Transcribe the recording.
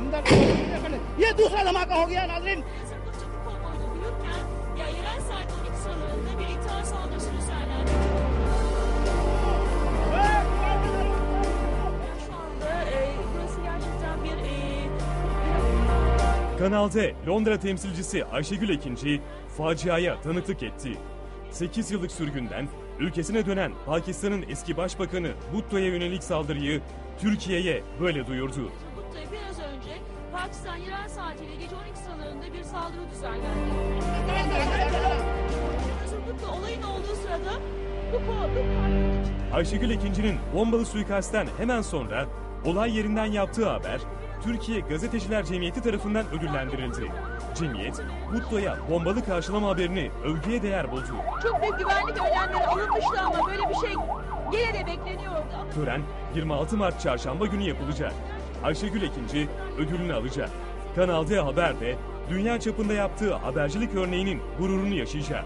अंदर ये दूसरा धमाका हो गया नाजरीन Sırplık çapı konvoyunu büyürken ya yerel saat 12 sıralarında bir intihar saldırısı düzenlendi. Şu anda e, burası gerçekten bir e, Kanal D, Londra temsilcisi Ayşegül Ekinci faciaya tanıklık etti. 8 yıllık sürgünden ülkesine dönen Pakistan'ın eski başbakanı Bhutto'ya yönelik saldırıyı Türkiye'ye böyle duyurdu. Bhutto'ya biraz önce Pakistan yerel saatiyle gece 12 sıralarında bir saldırı düzenlendi. Bhutto olayın olduğu sırada bu Ayşegül Ekinci'nin bombalı suikastten hemen sonra olay yerinden yaptığı haber Türkiye Gazeteciler Cemiyeti tarafından ödüllendirildi. Cemiyet, Bhutto'ya bombalı karşılama haberini övgüye değer buldu. Çok büyük güvenlik önlemleri alınmıştı ama böyle bir şey yine de bekleniyordu. Tören 26 Mart çarşamba günü yapılacak. Ayşegül Ekinci ödülünü alacak. Kanal D Haber dünya çapında yaptığı habercilik örneğinin gururunu yaşayacak.